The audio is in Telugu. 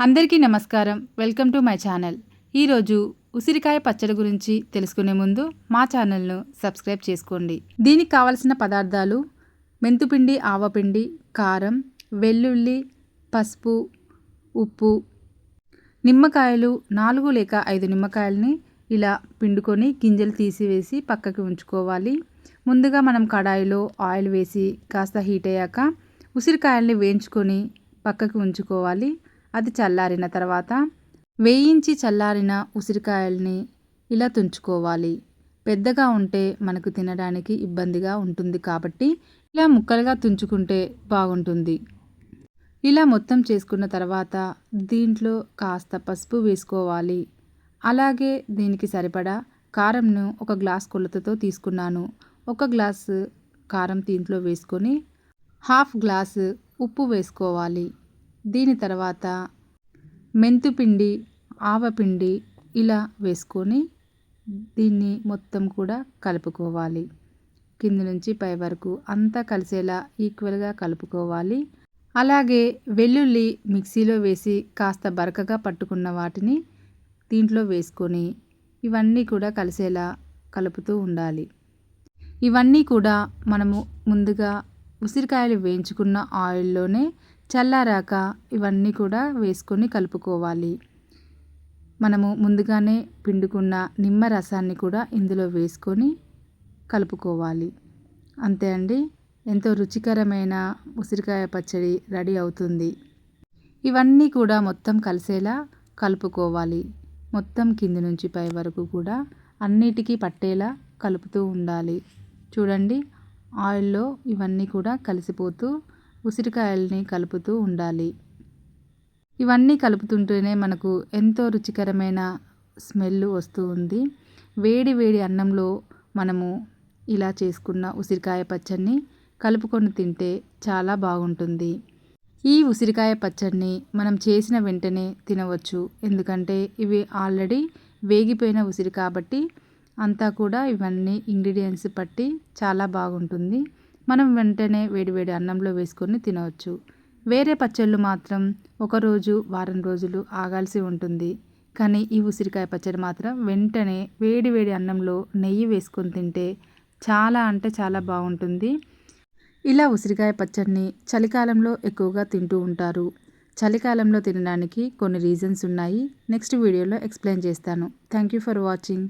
అందరికీ నమస్కారం. Welcome to my channel. ఈరోజు ఉసిరికాయ పచ్చడి గురించి తెలుసుకునే ముందు మా ఛానల్ను సబ్స్క్రైబ్ చేసుకోండి. దీనికి కావలసిన పదార్థాలు మెంతుపిండి ఆవపిండి కారం వెల్లుల్లి పసుపు ఉప్పు నిమ్మకాయలు నాలుగు లేక ఐదు నిమ్మకాయలని ఇలా పిండుకొని గింజలు తీసివేసి పక్కకి ఉంచుకోవాలి. ముందుగా మనం కడాయిలో ఆయిల్ వేసి కాస్త హీట్ అయ్యాక ఉసిరికాయల్ని వేయించుకొని పక్కకి ఉంచుకోవాలి. అది చల్లారిన తర్వాత వేయించి చల్లారిన ఉసిరికాయల్ని ఇలా తుంచుకోవాలి. పెద్దగా ఉంటే మనకు తినడానికి ఇబ్బందిగా ఉంటుంది కాబట్టి ఇలా ముక్కలుగా తుంచుకుంటే బాగుంటుంది. ఇలా మొత్తం చేసుకున్న తర్వాత దీంట్లో కాస్త పసుపు వేసుకోవాలి. అలాగే దీనికి సరిపడా కారంను ఒక గ్లాస్ కొలతతో తీసుకున్నాను. ఒక గ్లాసు కారం దీంట్లో వేసుకొని హాఫ్ గ్లాసు ఉప్పు వేసుకోవాలి. దీని తర్వాత మెంతుపిండి ఆవపిండి ఇలా వేసుకొని దీన్ని మొత్తం కూడా కలుపుకోవాలి. కింద నుంచి పై వరకు అంతా కలిసేలా ఈక్వల్గా కలుపుకోవాలి. అలాగే వెల్లుల్లి మిక్సీలో వేసి కాస్త బరకగా పట్టుకున్న వాటిని దీంట్లో వేసుకొని ఇవన్నీ కూడా కలిసేలా కలుపుతూ ఉండాలి. ఇవన్నీ కూడా మనము ముందుగా ఉసిరికాయలు వేయించుకున్న ఆయిల్లోనే చల్లారాక ఇవన్నీ కూడా వేసుకొని కలుపుకోవాలి. మనము ముందుగానే పిండుకున్న నిమ్మ రసాన్ని కూడా ఇందులో వేసుకొని కలుపుకోవాలి. అంతే అండి. ఎంతో రుచికరమైన ఉసిరికాయ పచ్చడి రెడీ అవుతుంది. ఇవన్నీ కూడా మొత్తం కలిసేలా కలుపుకోవాలి. మొత్తం కింది నుంచి పై వరకు కూడా అన్నిటికీ పట్టేలా కలుపుతూ ఉండాలి. చూడండి ఆయిల్లో ఇవన్నీ కూడా కలిసిపోతూ ఉసిరికాయల్ని కలుపుతూ ఉండాలి. ఇవన్నీ కలుపుతుంటేనే మనకు ఎంతో రుచికరమైన స్మెల్ వస్తూ ఉంది. వేడి వేడి అన్నంలో మనము ఇలా చేసుకున్న ఉసిరికాయ పచ్చడిని కలుపుకొని తింటే చాలా బాగుంటుంది. ఈ ఉసిరికాయ పచ్చడిని మనం చేసిన వెంటనే తినవచ్చు. ఎందుకంటే ఇవి ఆల్రెడీ వేగిపోయిన ఉసిరి కాబట్టి అంతా కూడా ఇవన్నీ ఇంగ్రీడియంట్స్ పట్టి చాలా బాగుంటుంది. మనం వెంటనే వేడివేడి అన్నంలో వేసుకొని తినవచ్చు. వేరే పచ్చళ్ళు మాత్రం ఒకరోజు వారం రోజులు ఆగాల్సి ఉంటుంది. కానీ ఈ ఉసిరికాయ పచ్చడి మాత్రం వెంటనే వేడి వేడి అన్నంలో నెయ్యి వేసుకొని తింటే చాలా అంటే చాలా బాగుంటుంది. ఇలా ఉసిరికాయ పచ్చడిని చలికాలంలో ఎక్కువగా తింటూ ఉంటారు. చలికాలంలో తినడానికి కొన్ని రీజన్స్ ఉన్నాయి. నెక్స్ట్ వీడియోలో ఎక్స్ప్లెయిన్ చేస్తాను. Thank you for watching